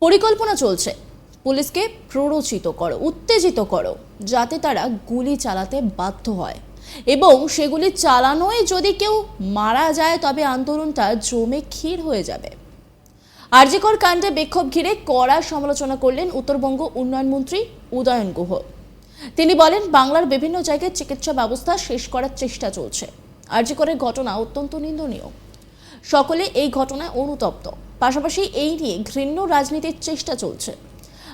পরিকল্পনা চলছে। পুলিশকে প্ররোচিত করো, উত্তেজিত করো, যাতে তারা গুলি চালাতে বাধ্য হয়। এবং সেগুলি চালানোয় যদি কেউ মারা যায়, তবে আন্দোলনটা জমে ক্ষীর হয়ে যাবে। আরজিকর কাণ্ডে বিক্ষোভ ঘিরে কড়া সমালোচনা করলেন উত্তরবঙ্গ উন্নয়ন মন্ত্রী উদয়ন গুহ। তিনি বলেন, বাংলার বিভিন্ন জায়গায় চিকিৎসা ব্যবস্থা শেষ করার চেষ্টা চলছে। আরজিকরের ঘটনা অত্যন্ত নিন্দনীয়। সকলে এই ঘটনায় অনুতপ্ত। পাশাপাশি এই নিয়ে ঘৃণ্য রাজনীতির চেষ্টা চলছে।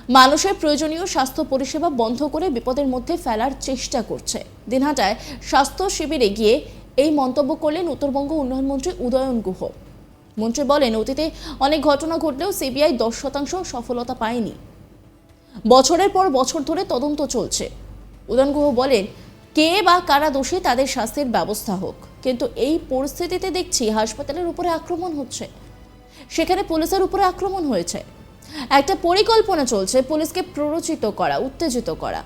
মানুষের প্রয়োজনীয় স্বাস্থ্য পরিষেবা বন্ধ করে বিপদের মধ্যে ফেলার চেষ্টা করছে। দিনহাটায় স্বাস্থ্য শিবিরে গিয়ে এই মন্তব্য করলেন উত্তরবঙ্গ উন্নয়ন মন্ত্রী উদয়ন গুহ। মন্ত্রী বলেন, অতীতে অনেক ঘটনা ঘটলেও সিবিআই দশ শতাংশ সফলতা পায়নি। বছরের পর বছর ধরে তদন্ত চলছে। উদয়ন গুহ বলেন, কে বা কারা দোষী তাদের শাস্তির ব্যবস্থা হোক। কিন্তু এই পরিস্থিতিতে দেখছি হাসপাতালের উপরে আক্রমণ হচ্ছে। সেখানে পুলিশের উপরে আক্রমণ হয়েছে। একটা পরিকল্পনা চলছে পুলিশকে প্ররোচিত করা, উত্তেজিত করা,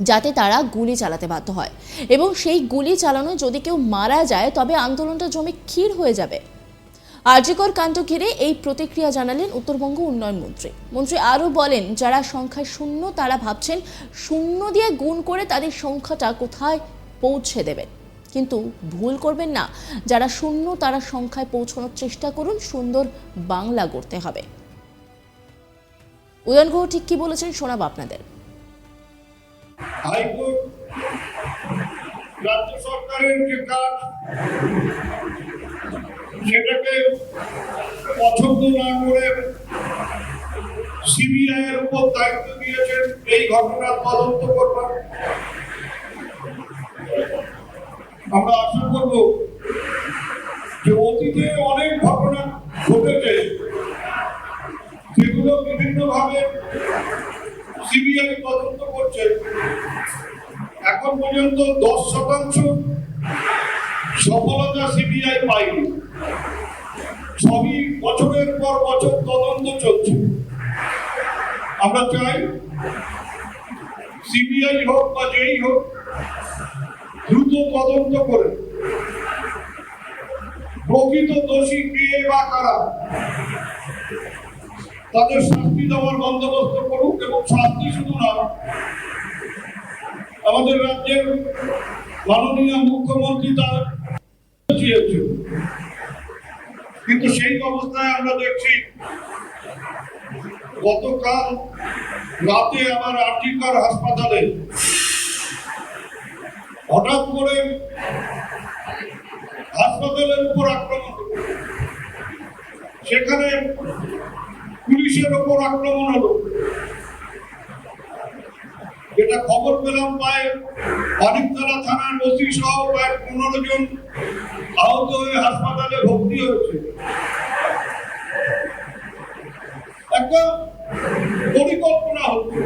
যাতে তারা গুলি চালাতে বাধ্য হয়। এবং সেই গুলি চালানো যদি কেউ মারা যায়, তবে আন্দোলনটা জমে ক্ষীর হয়ে যাবে। আরজিকর কাণ্ড ঘিরে এই প্রতিক্রিয়া জানালেন উত্তরবঙ্গ উন্নয়ন মন্ত্রী। মন্ত্রী আরও বলেন, যারা সংখ্যায় শূন্য, তারা ভাবছেন শূন্য দিয়ে গুণ করে তাদের সংখ্যাটা কোথায় পৌঁছে দেবেন। কিন্তু ভুল করবেন না। যারা শূন্য, তারা সংখ্যায় পৌঁছানোর চেষ্টা করুন। সুন্দর বাংলা গড়তে হবে। উদয়ন গুহ ঠিক কি বলেছেন শোনাব আপনাদের। রাজ্য সরকারের যে কাজ, সেটাকে পছন্দ না করে সিবিআই এর উপর দায়িত্ব দিয়েছেন, এই ঘটনার তদন্ত করবার। আমরা আশা করব যে অতীতে অনেক ঘটনা ঘটেছে সেগুলো বিভিন্নভাবে সিবিআই তদন্ত করছে। এখন পর্যন্ত দশ শতাংশ সফলতা সিবিআই পায়নি। সবই বছরের পর বছর তদন্ত চলছে। আমরা চাই সিবিআই হোক বা যেই হোক দ্রুত তদন্ত করে। প্রকৃত দোষী কে বা কারা? তাদের শাস্তি দেওয়ার বন্দোবস্ত করুক এবং শাস্তি শুধু না, আমাদের রাজ্যের মাননীয় মুখ্যমন্ত্রী তার কিন্তু সেই অবস্থায় আমরা দেখছি, গতকাল রাতে আমার আর্টিকার হাসপাতালে হঠাৎ করে হাসপাতালের উপর আক্রমণ। সেখানে পুলিশের উপর আক্রমণ হলো। যেটা খবর পেলাম প্রায় অনেকতলা থানার ওসি সহ প্রায় পনেরো জন আহত হয়ে হাসপাতালে ভর্তি হয়েছে। একটা পরিকল্পনা হচ্ছে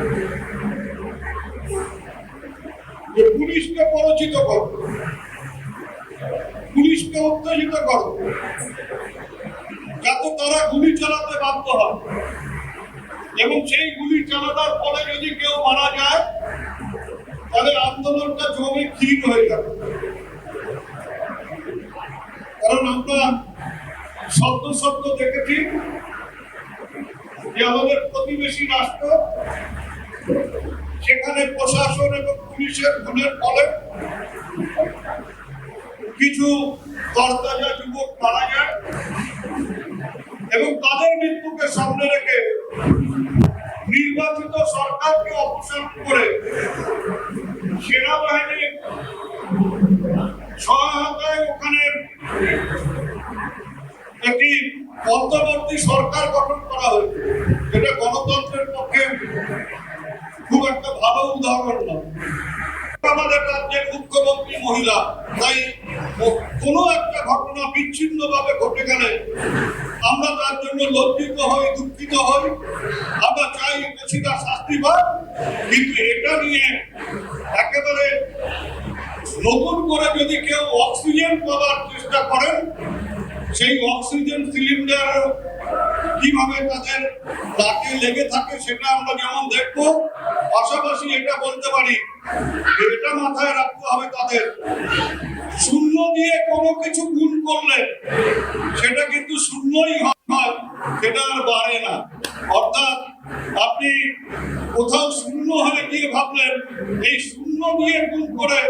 পুলিশকে পরিচিত করো। পুলিশকে উত্তেজিত করো। যাতে তারা গুলি চালাতে বাধ্য হয়। এবং সেই গুলি চালানোর ফলে যদি কেউ মারা যায়, তাহলে আন্দোলনটা জমে ক্ষীণ হয়ে যাবে। কারণ আমরা শব্দ শব্দ দেখেছি যে আমাদের প্রতিবেশী রাষ্ট্র সেখানে প্রশাসন এবং পুলিশের ভুলের ফলে কিছু তরতাজা যুবক মারা যায় এবং তাদের মৃত্যুকে সামনে রেখে নির্বাচিত সরকারকে অপসারণ করে সেনাবাহিনীর সহায়তায় ওখানে একটি অন্তর্বর্তী সরকার গঠন করা হয়েছে যেটা গণতন্ত্রের পক্ষে খুব একটা ভালো উদাহরণ নয় আমাদের রাজ্যের মুখ্যমন্ত্রী মহিলা তাই কোনো একটা ঘটনা বিচ্ছিন্ন ভাবে ঘটে গেলে আমরা তার জন্য লজ্জিত হই, দুঃখিত হই। আমরা চাই দোষীরা শাস্তি পাক। কিন্তু এটা নিয়ে একেবারে নতুন করে যদি কেউ অক্সিজেন পাওয়ার চেষ্টা করেন, সেই অক্সিজেন সিলিন্ডার কীভাবে তাদের তাকে লেগে থাকে সেটা আমরা যেমন দেখব, পাশাপাশি এটা বলতে পারি, এটা মাথায় রাখতে হবে তাদের। শূন্য দিয়ে কোনো কিছু গুণ করলে সেটা কিন্তু শূন্যই হয়, সেটা আর বাড়ে না। অর্থাৎ আপনি কোথাও শূন্য হলে গিয়ে ভাবলেন, এই শূন্য দিয়ে গুণ করে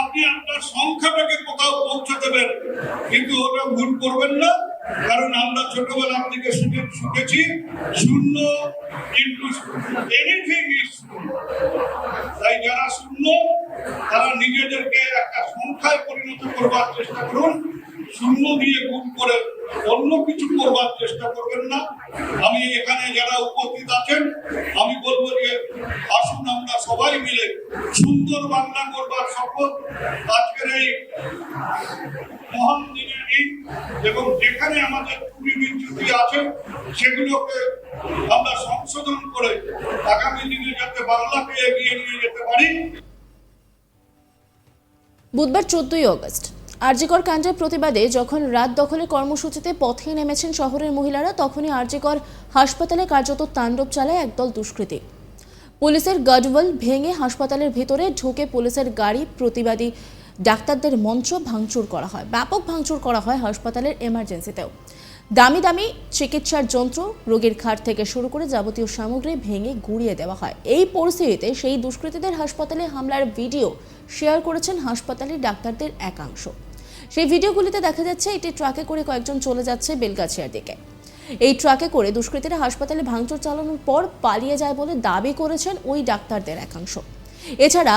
আপনি আপনার সংখ্যাটাকে কোথাও পৌঁছে দেবেন, কিন্তু ওটা ভুল করবেন না। কারণ আমরা ছোটবেলা থেকে শুনে শুনেছি, শূন্য কিন্তু এনিথিং ইজ তাই যারা শূন্য, তারা নিজেদেরকে একটা সংখ্যায় পরিণত করবার চেষ্টা করুন। শূন্য দিয়ে গুণ করে অন্য কিছু করবার চেষ্টা করবেন না। আমি এখানে যারা উপস্থিত আছেন, আমি বলব যে আসুন আমরা সবাই মিলে সুন্দর বাংলা করবার শপথ আজকের এই মহান দিনের এই এবং যেখানে আমাদের ত্রুটি বিচ্যুতি আছে, সেগুলোকে আমরা সংশোধন করে আগামী দিনে যাতে বাংলাকে এগিয়ে নিয়ে যেতে পারি। বুধবার চোদ্দই অগস্ট। আরজিকর কাণ্ডের প্রতিবাদে যখন রাত দখলের কর্মসূচিতে পথে নেমেছেন শহরের মহিলারা, তখনই আরজিকর হাসপাতালে কার্যত তাণ্ডব চালায় একদল দুষ্কৃতী। পুলিশের গার্ডওয়াল ভেঙে হাসপাতালের ভেতরে ঢুকে পুলিশের গাড়ি, প্রতিবাদী ডাক্তারদের মঞ্চ ভাঙচুর করা হয়। ব্যাপক ভাঙচুর করা হয় হাসপাতালের এমার্জেন্সিতেও। দামি দামি চিকিৎসার যন্ত্র, রোগীর খাট থেকে শুরু করে যাবতীয় সামগ্রী ভেঙে গুঁড়িয়ে দেওয়া হয়। এই পরিস্থিতিতে সেই দুষ্কৃতীদের হাসপাতালে হামলার ভিডিও শেয়ার করেছেন হাসপাতালের ডাক্তারদের একাংশ। সেই ভিডিওগুলিতে দেখা যাচ্ছে একটি ট্রাকে করে কয়েকজন চলে যাচ্ছে বেলগাছিয়ার দিকে। এই ট্রাকে করে দুষ্কৃতীরা হাসপাতালে ভাঙচুর চালানোর পর পালিয়ে যায় বলে দাবি করেছেন ওই ডাক্তারদের একাংশ। এছাড়া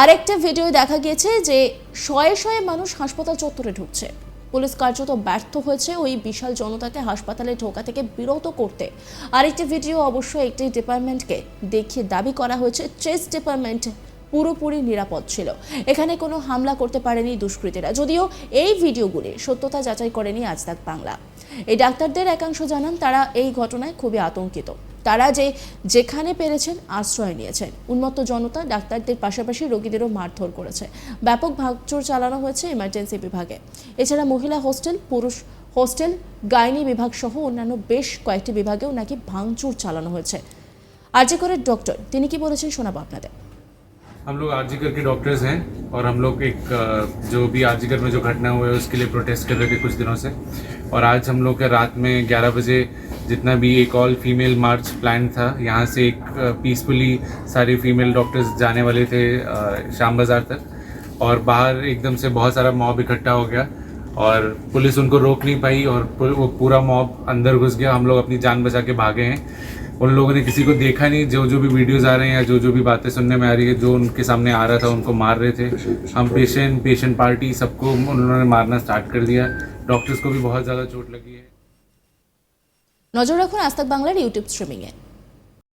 আরেকটা ভিডিও দেখা গিয়েছে যে শয়ে শয়ে মানুষ হাসপাতাল চত্বরে ঢুকছে। পুলিশ কার্যত ব্যর্থ হয়েছে ওই বিশাল জনতাকে হাসপাতালে ঢোকা থেকে বিরত করতে। আরেকটি ভিডিও অবশ্য একটি ডিপার্টমেন্টকে দেখিয়ে দাবি করা হয়েছে। চেস ডিপার্টমেন্ট পুরোপুরি নিরাপদ ছিল। এখানে কোনো হামলা করতে পারেনি দুষ্কৃতীরা। যদিও এই ভিডিওগুলি সত্যতা যাচাই করেনি আজ তাক বাংলা। এই ডাক্তারদের একাংশ জানান, তারা এই ঘটনায় খুবই আতঙ্কিত। তারা যে যেখানে পেরেছেন, আশ্রয় নিয়েছেন। উন্মত্ত জনতা ডাক্তারদের পাশাপাশি রোগীদেরও মারধর করেছে। ব্যাপক ভাঙচুর চালানো হয়েছে ইমার্জেন্সি বিভাগে। এছাড়া মহিলা হোস্টেল, পুরুষ হোস্টেল, গাইনি বিভাগ সহ অন্যান্য বেশ কয়েকটি বিভাগেও নাকি ভাঙচুর চালানো হয়েছে। আর্যকরের ডক্টর, তিনি কি বলেছেন শোনাবো আপনাদের। हम लोग आरजीकर के डॉक्टर्स हैं और हम लोग एक जो भी आरजीकर में जो घटना हुई है, उसके लिए प्रोटेस्ट कर रहे थे कुछ दिनों से। और आज हम लोग के रात में 11 बजे जितना भी एक ऑल फीमेल मार्च प्लान था, यहाँ से एक पीसफुली सारे फीमेल डॉक्टर्स जाने वाले थे शाम बाज़ार तक। और बाहर एकदम से बहुत सारा मॉब इकट्ठा हो गया और पुलिस उनको रोक नहीं पाई और वो पूरा मॉब अंदर घुस गया। हम लोग अपनी जान बचा के भागे हैं। उन लोगों ने किसी को देखा नहीं जो जो भी वीडियोस आ रहे हैं या जो जो भी बातें सुनने में आ रही है जो उनके सामने आ रहा था उनको मार रहे थे हम पेशेंट पेशेंट पार्टी सबको उन्होंने मारना स्टार्ट कर दिया डॉक्टर्स को भी बहुत ज़्यादा चोट लगी है নজর রাখুন আস্তাক বাংলার ইউটিউব স্ট্রিমিংয়ে